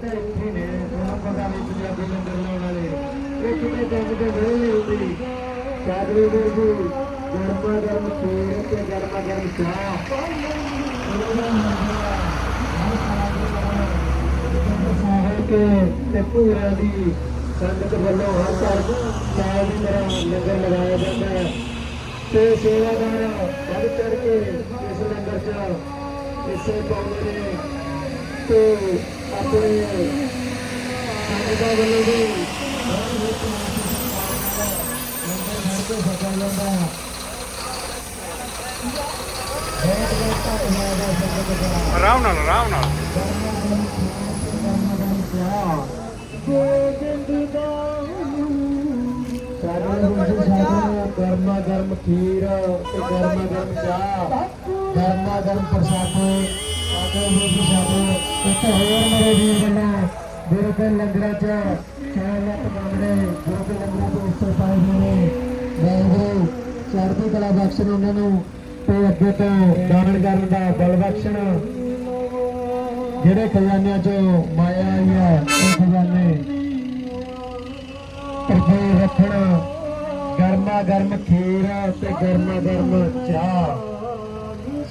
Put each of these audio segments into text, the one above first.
ਤਾਂ ਇੱਥੇ ਨੇ ਤੁਹਾਨੂੰ ਪਤਾ ਨਹੀਂ ਪੰਜਾਬੀ ਲੰਗਰ ਲਾਉਣ ਵਾਲੇ। ਇਹ ਕਿਤੇ ਕੰਮ ਤੇ ਨਹੀਂ ਹੁੰਦੀ ਸਾਧੂ ਦੇ ਜੀ ਗਰਮਾ ਗਰਮ ਖੀਰ ਤੇ ਗਰਮਾ ਗਰਮ ਚਾਹ। ਸਾਹਿਬ ਕੇ ਤੇ ਪੂਰਾ ਦੀ ਸੰਗਤ ਵੱਲੋਂ ਹਰ ਸਾਲ ਚਾਹ ਦੀ ਤਰ੍ਹਾਂ ਲੰਗਰ ਲਗਾਇਆ ਜਾਂਦਾ ਹੈ। ਤੇ ਸੇਵਾਦਾਰ ਵੱਧ ਚੜ ਕੇ ਇਸ ਲੰਗਰ ਚ ਇਸੇ ਪਾਉਂਦੇ ਨੇ। ਤੇ ਆਪਣੇ ਸੰਗਤਾਂ ਵੱਲੋਂ ਵੀ ਆਰਾਮ ਨਾਲ ਆਰਾਮ ਨਾਲ। ਗਰਮਾ ਗਰਮ ਖੀਰ ਤੇ ਗਰਮਾ ਗਰਮ ਚਾਹ ਗਰਮਾ ਗਰਮ ਪ੍ਰਸਾਦੇ। ਇੱਕ ਹੋਰ ਮੇਰੇ ਵੀਰ ਵੱਲੋਂ ਗੁਰੂ ਕੇ ਲੰਗਰਾਂ ਚ ਚਾਹ ਲੱਤ ਗੁਰੂ ਕੇ ਲੰਗਰਾਂ ਤੋਂ ਉੱਤੇ ਪਾਏ ਹੋਏ ਵਾਹਿਗੁਰੂ ਚੜ੍ਹਦੀ ਕਲਾ ਬਖਸ਼ਣ ਉਹਨਾਂ ਨੂੰ ਤੇ ਅੱਗੇ ਤੋਂ ਦਾਨ ਕਰਨ ਦਾ ਬਲ ਬਖਸ਼ਣ ਜਿਹੜੇ ਖਜ਼ਾਨਿਆਂ ਚੋਂ ਮਾਇਆ ਆਈ ਹੈ ਉਹ ਖਜ਼ਾਨੇ ਪ੍ਰਭੂ ਰੱਖਣ ਗਰਮਾ ਗਰਮ ਖੀਰ ਤੇ ਗਰਮਾ ਗਰਮ ਚਾਹ।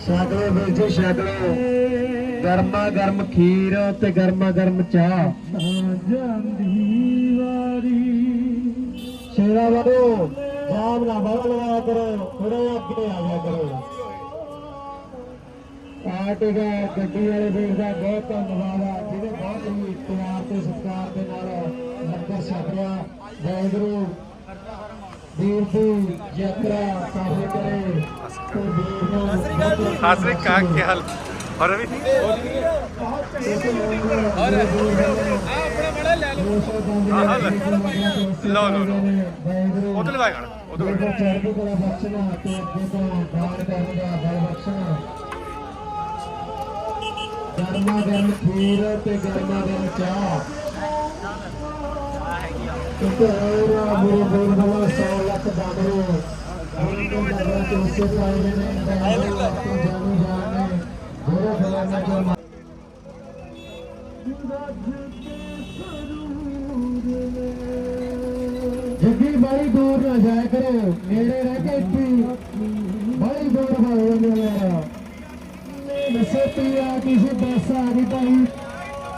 ਛਕਲੋ ਵੀਰ ਜੀ ਛਕਲੋ ਗਰਮਾ ਗਰਮ ਖੀਰ ਤੇ ਗਰਮਾ ਗਰਮ ਚਾਹ। ਜਾਂਦੀ ਵਾਰੀ ਸ਼ੇਰਾ ਵਾਲੋ ਜਾਮ ਨਾ ਬਾਹਰ ਲਗਾਇਆ ਕਰੋ ਥੋੜਾ ਅੱਗੇ ਆ ਗਿਆ ਕਰੋ। ਆਟੋ ਦਾ ਗੱਡੀ ਵਾਲੇ ਵੀਰ ਦਾ ਬਹੁਤ ਧੰਨਵਾਦ ਆ ਜਿਹਨੇ ਬਹੁਤ ਹੀ ਪਿਆਰ ਤੇ ਸਤਿਕਾਰ ਦੇ ਨਾਲ ਲੰਗਰ ਛਕਿਆ ਵਾਹਿਗੁਰੂ ਵੀਰ ਦੀ ਯਾਤਰਾ ਸਫਲ ਕਰੇ। ਸਤਿ ਸ੍ਰੀ ਅਕਾਲ ਕੀ ਹਾਲ? ਹੋਰ ਵੀ ਹਾਂ, ਲੈ। ਲਓ, ਲਓ, ਲਓ। ਵਾਹਿਗੁਰੂ ਉਧਰ ਲਵਾਇਆ ਗਾਣਾ ਉਧਰ ਚੜ੍ਹਦੀ ਕਲਾ ਬਖਸ਼ਣਾ ਤੇ ਅੱਗੇ ਤੋਂ ਦਾਨ ਕਰਨ ਬਲ ਬਖਸ਼ਣਾ ਗਰਮਾ ਗਰਮ ਖੀਰ ਤੇ ਗਰਮਾ ਗਰਮ ਚਾਹ ਕਿਉਂਕਿ ਮੇਰੇ ਬੋਲ ਬੋਲ 100 ਲੱਖ ਦਾਮਰੂ ਉਹਨਾਂ ਨੂੰ ਨਗਰਾਂ ਚ ਮੇਰੇ ਫਲਾਣਾ ਜੋ ਜੱਗੀ ਬੜੀ ਦੂਰ ਨਾ ਜਾਇਆ ਕਰੋ, ਨੇੜੇ ਰਹਿ ਕੇ ਇੱਥੇ ਬੜੀ ਦੂਰ ਹੋ ਜਾਂਦੇ ਯਾਰ। ਦੱਸੋ ਕਿਸੇ ਬੱਸ ਆ ਗਈ ਭਾਈ।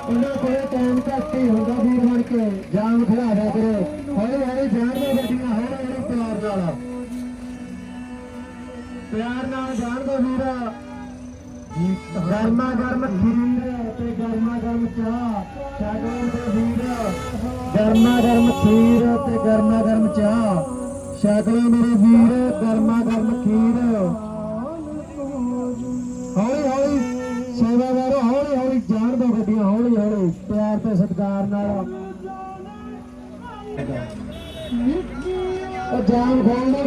ਉਹਨਾਂ ਕੋਲੇ ਟਾਈਮ ਘੱਟ ਹੀ ਹੁੰਦਾ ਵੀਰ ਬਣ ਕੇ। ਜਾਮ ਖੜਾ ਦਿਆ ਕਰੋ। ਹੌਲੀ ਹੌਲੀ ਜਾਣ ਦੋ ਗੱਡੀਆਂ ਹੌਲੀ ਹੌਲੀ ਪਿਆਰ ਨਾਲ। ਪਿਆਰ ਨਾਲ ਜਾਣ ਦੋ ਵੀਰਾ। ਗਰਮਾ ਗਰਮ ਖੀਰ ਤੇ ਗਰਮਾ ਗਰਮ ਚਾਹ। ਛਕਣ ਦੇ ਵੀਰ ਗਰਮਾ ਗਰਮ ਖੀਰ ਤੇ ਗਰਮਾ ਗਰਮ ਚਾਹ। ਛਕਲੋ ਮੇਰੇ ਵੀਰ ਗਰਮਾ ਗਰਮ ਖੀਰ। ਹੌਲੀ ਹੌਲੀ ਸੇਵਾਦਾਰੋ ਹੌਲੀ ਹੌਲੀ ਜਾਣ ਦੋ ਗੱਡੀਆਂ, ਹੌਲੀ ਹੌਲੀ। ਪਿਆਰ ਤੇ ਸਤਿਕਾਰ ਨਾਲ। ਉਹ ਜਾਮ ਖੋਲੋ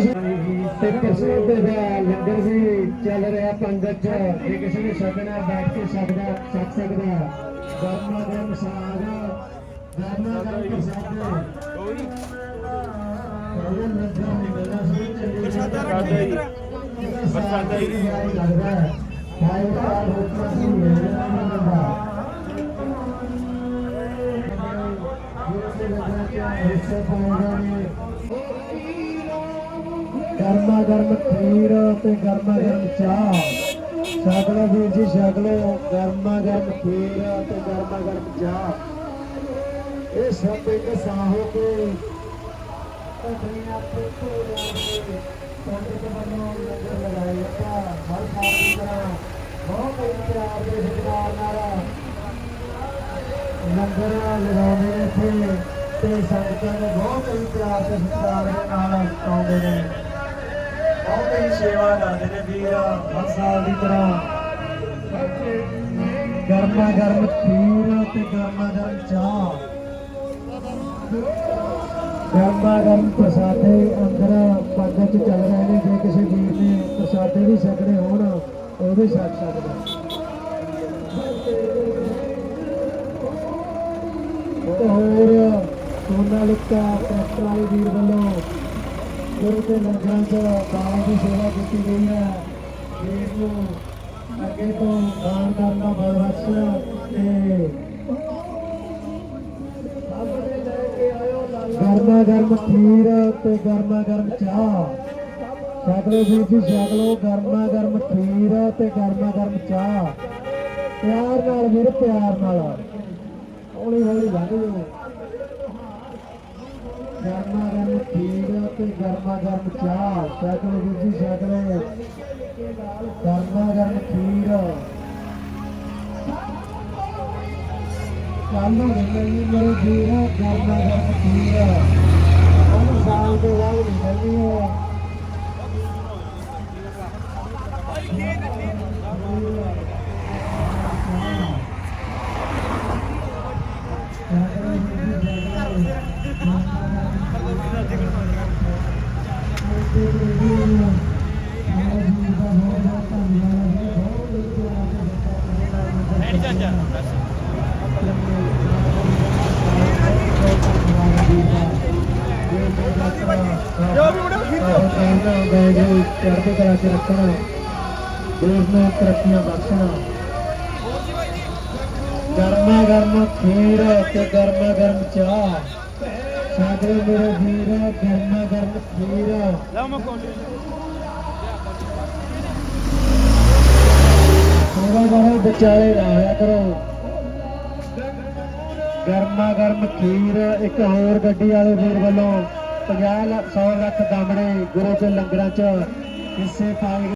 ਤੇ ਪ੍ਰਸੋਦ ਦਾ ਲੰਗਰ ਵੀ ਚੱਲ ਰਿਹਾ ਪੰਗਤ ਚ। ਜੇ ਕਿਸੇ ਨੇ ਛਕਣਾ ਬੈਠ ਕੇ ਸਕਦਾ ਛਕ ਸਕਦਾ। ਗਰਮਾ ਗਰਮ ਸਾਗ ਗਰਮਾ ਗਰਮ ਪ੍ਰਸਾਦ। ਪ੍ਰਸਾਦਾ ਹੀ ਪ੍ਰਸਾਦਾ ਹੀ ਲੱਗਦਾ। ਹੈ ਭਾਈ ਸਾਹਿਬ ਹੁਕਮ ਸਿੰਘ ਮੇਰੇ ਨਾਮ ਦਾ ਗਰਮਾ ਗਰਮ ਖੀਰ ਤੇ ਗਰਮਾ ਗਰਮ ਚਾਹ। ਛਕਲੋ ਵੀਰ ਜੀ, ਛਕਲੋ। ਗਰਮਾ ਗਰਮ ਖੀਰ ਤੇ ਗਰਮਾ ਗਰਮ ਚਾਹ। ਇਹ ਸਭ ਇੱਕ ਸਾਹੋ ਕੇ ਤਕਰੀਨਾ ਤੇ ਕੋਲੇ ਪੰਡਿਤ ਵੱਲੋਂ ਲੰਗਰ ਲਗਾਇਆ ਜਾਂਦਾ ਹਰ ਸਾਲ ਤਰ੍ਹਾਂ ਬਹੁਤ ਪਿਆਰ ਦੇ ਸਤਿਕਾਰ ਨਾਲ ਲੰਗਰ ਲਗਾਉਂਦੇ ਨੇ ਤੇ ਸੰਗਤਾਂ ਨੂੰ ਬਹੁਤ ਹੀ ਪਿਆਰ ਤੇ ਸਤਿਕਾਰ ਦੇ ਨਾਲ ਆਉਂਦੇ ਨੇ। ਹੀ ਕਰਦੇ ਨੇ ਵੀਰ। ਹਰ ਸਾਲ ਦੀ ਤਰ੍ਹਾਂ। ਗਰਮਾ ਗਰਮ ਖੀਰ ਤੇ ਗਰਮਾ ਗਰਮ ਚਾਹ। ਗਰਮਾ ਗਰਮ ਪ੍ਰਸਾਦੇ ਅੰਦਰ ਪੰਗਤ ਚ ਚੱਲ ਰਹੇ ਨੇ। ਜੇ ਕਿਸੇ ਵੀਰ ਨੇ ਪ੍ਰਸਾਦੇ ਵੀ ਛਕਣੇ ਹੋਣ, ਉਹ ਵੀ ਛਕ ਸਕਦਾ ਤੇ ਹੋਰ ਸੋਨਾਲਿਕਾ ਟਰੈਕਟਰ ਵਾਲੇ ਵੀਰ ਵੱਲੋਂ ਗੁਰੂ ਦੇ ਲੰਗਰਾਂ 'ਚ ਦੀ ਸੇਵਾ ਕੀਤੀ ਗਈ ਹੈ। ਦੇਸ਼ ਨੂੰ ਅੱਗੇ ਤੋਂ ਦਾਨ ਕਰਨ ਦਾ ਬਰਬਖਸ਼ ਤੇ ਗਰਮਾ ਗਰਮ ਖੀਰ ਤੇ ਗਰਮਾ ਗਰਮ ਚਾਹ। ਸਾਗਲੋ ਵੀਰ ਜੀ ਸਾਗਲੋ ਗਰਮਾ ਗਰਮ ਖੀਰ ਤੇ ਗਰਮਾ ਗਰਮ ਚਾਹ। ਪਿਆਰ ਨਾਲ ਵੀਰ, ਪਿਆਰ ਨਾਲ। ਹੌਲੀ ਹੌਲੀ ਲੰਘ ਜਾਓ। ਗਰਮਾ ਗਰਮ ਖੀਰ ਤੇ ਗਰਮਾ ਗਰਮ ਚਾਹ ਛਕਲੋ ਵੀਰ ਜੀ ਛਕਲੋ ਗਰਮਾ ਗਰਮ ਖੀਰ ਚਾਲੂ ਨਹੀਂ ਮੇਰੇ ਵੀਰ ਗਰਮਾ ਗਰਮ ਖੀਰ। ਉਹਨੂੰ ਸਾਲ ਦੇ ਬਾਅਦ ਨਿਕਲਣੀ ਹੈ ਜੋ ਵੀ ਮੁੰਡਾ ਚੜ੍ਹਦੀ ਕਲਾ ਚ ਰੱਖਣਾ ਦੇਸ਼ ਨੂੰ ਤਰੱਕੀਆਂ ਬਖਸ਼ਣਾ। ਗਰਮਾ ਗਰਮ ਖੀਰ ਤੇ ਗਰਮਾ ਗਰਮ ਚਾਹ। ਸਾਡੇ ਮੇਰੇ ਵੀਰ, ਗਰਮਾ ਗਰਮ ਖੀਰ। ਥੋੜਾ ਬਾਹਰ ਵਿਚਾਲੇ ਲਾਇਆ ਕਰੋ। ਗਰਮਾ ਗਰਮ ਖੀਰ, ਇੱਕ ਹੋਰ ਗੱਡੀ ਵਾਲੇ ਵੀਰ ਵੱਲੋਂ 50 ਲੱਖ 100 ਲੱਖ ਦਾਮੜੇ ਗੁਰੂ ਦੇ ਲੰਗਰਾਂ ਚ ਹਿੱਸੇ ਪਾਏ ਗਏ।